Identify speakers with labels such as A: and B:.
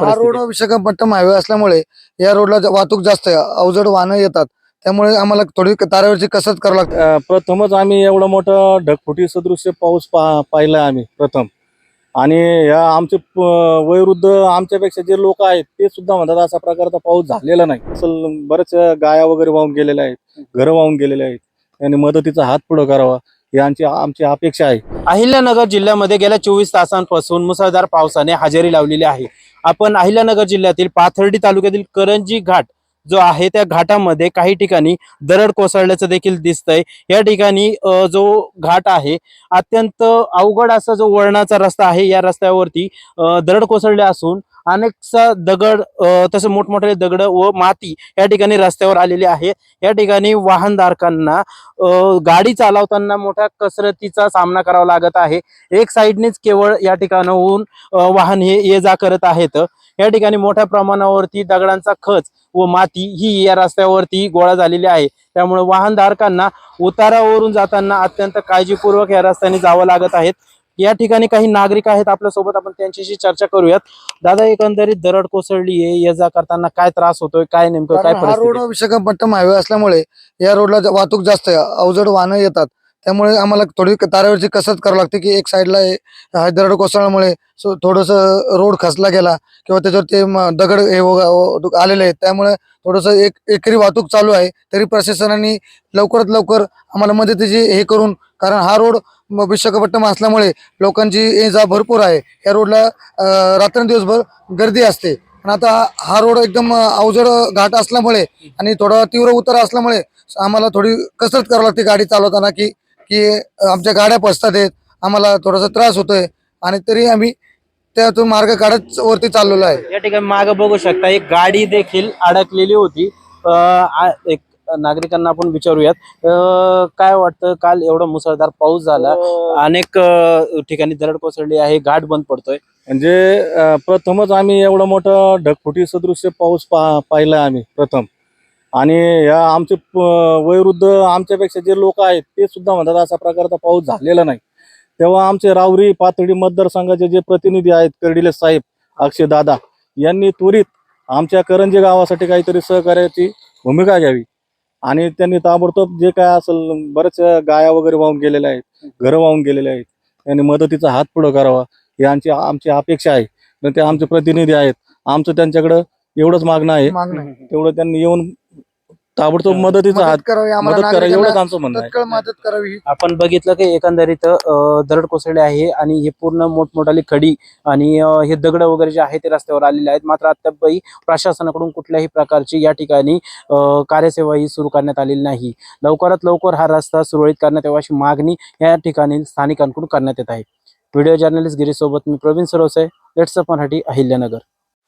A: हा road Visakhapatnam highway असल्यामुळे या रोडला वाहतूक जास्त आहे. अवजड वाहनं येतात. त्यामुळे आम्हाला थोडी तारावरची कसरत करावी लागते.
B: प्रथमच आम्ही एवढं मोठं ढगफुटी सदृश्य पाऊस पा पाहिलं आम्ही प्रथम. आणि या आमचे वयोवृद्ध आमच्यापेक्षा जे लोक आहेत ते सुद्धा म्हणतात असा प्रकारचा पाऊस झालेला नाही. असल बरेच गाया वगैरे वाहून गेलेल्या आहेत. घरं वाहून गेलेले आहेत. त्यांनी मदतीचा हात पुढं करावा ही आमची आमची अपेक्षा आहे.
C: अहिल्यानगर जिल्ह्यामध्ये गेल्या चोवीस तासांपासून मुसळधार पावसाने हजेरी लावलेली आहे. आपण अहिल्यानगर जिल्ह्यातील पाथर्डी तालुक्यातील करंजी घाट जो आहे त्या घाटामध्ये काही ठिकाणी दरड कोसळल्याचं देखील दिसतंय. या ठिकाणी जो घाट आहे अत्यंत अवघड असा जो वळणाचा रस्ता आहे या रस्त्यावरती अ, दरड कोसळले असून अनेकसा दगड अ, तसे मोठमोठे दगड व माती या ठिकाणी रस्त्यावर आलेली आहे. या ठिकाणी वाहनधारकांना अ, गाडी चालवताना मोठ्या कसरतीचा सामना करावा लागत आहे. एक साईडनेच केवळ या ठिकाणाहून वाहन हे ये जा करत आहेत. या ठिकाणी मोठ्या प्रमाणावरती दगडांचा खच व माती ही या रस्त्यावरती गोळा झालेली आहे. त्यामुळे वाहनधारकांना उतारावरून जाताना अत्यंत काळजीपूर्वक या रस्त्याने जावं लागत आहेत या ठिकाणी काही नागरिक आहेत आपल्यासोबत आपण त्यांच्याशी चर्चा करूयात. दादा एकंदरीत दरड कोसळली आहे ये जा करताना काय त्रास होतोय काय नेमकं काय
A: हा रोड? विशाखापट्टणम हायवे असल्यामुळे या रोडला ज- वाहतूक जास्त आहे अवजड वाहनं येतात. त्यामुळे आम्हाला थोडी तारावरची कसरत करावी लागते की एक साईडला हे- हा दरड कोसळल्यामुळे सो थोडस रोड खचला गेला किंवा त्याच्यावर ते म- दगड हे वग- व- आलेले आहेत. त्यामुळे थोडस एक एकरी वाहतूक चालू आहे तरी प्रशासनाने लवकरात लवकर आम्हाला मदतीची हे करून कारण हा रोड विशाखापट्टणम असल्यामुळे लोकांची ये जा भरपूर आहे. या रोडला रात्रंदिवसभर गर्दी असते. पण आता हा रोड एकदम अवजड घाट असल्यामुळे आणि थोडा तीव्र उतार असल्यामुळे आम्हाला थोडी कसरत करावी लागते गाडी चालवताना की की आमच्या गाड्या पसतात आहेत. आम्हाला थोडासा त्रास होतोय. आणि तरी आम्ही त्यातून मार्ग काढत वरती चाललेलो आहे.
C: या ठिकाणी मागे बघू शकता एक गाडी देखील अडकलेली होती. एक नागरिकांना आपण विचारूयात. काय वाटतं काल एवढा मुसळधार पाऊस झाला अनेक अं, ठिकाणी दरड कोसळली आहे घाट बंद पडतोय.
B: म्हणजे प्रथमच आम्ही एवढं मोठं ढगफुटी सदृश्य पाऊस पा पाहिलं आम्ही प्रथम. आणि या आमचे वयोवृद्ध आमच्यापेक्षा जे लोक आहेत ते सुद्धा म्हणतात असा प्रकारचा पाऊस झालेला नाही. तेव्हा आमचे रावरी पातळी मतदारसंघाचे जे प्रतिनिधी आहेत कर्डिले साहेब अक्षय दादा यांनी त्वरित आमच्या करंजी गावासाठी काहीतरी सहकार्याची भूमिका घ्यावी. आणि त्यांनी ताबडतोब जे काय असेल बरेच गाया वगैरे वाहून गेलेल्या आहेत घरं वाहून गेलेले आहेत. त्यांनी मदतीचा हात पुढं करावा. ही आमची आमची अपेक्षा आहे. ते आमचे प्रतिनिधी आहेत. आमचं त्यांच्याकडं एवढंच
A: मागणं आहे.
B: तेवढं त्यांनी येऊन ताबडतोब मदतीचा हात
A: मदत करावी आम्हाला
B: मदत करा एवढंच
A: नागरिकांना
B: आमचं म्हणणं आहे.
A: तत्काळ मदत करावी
C: आपण बघितलं की एकंदरीत अं, दरड कोसळले आहे आणि हे पूर्ण मोठमोठाली खडी आणि अं, हे दगड वगैरे जे आहे ते रस्त्यावर आलेले आहेत. मात्र अद्यापही प्रशासनाकडून कुठल्याही प्रकारची या ठिकाणी अं, कार्यसेवा ही सुरू करण्यात आलेली नाही. लवकरात लवकर हा रस्ता सुरळीत करण्यात यावा अशी मागणी या ठिकाणी स्थानिकांकडून करण्यात येत आहे. व्हिडिओ जर्नलिस्ट गिरीसोबत मी Praveen Sarose let's up Marathi Ahilyanagar.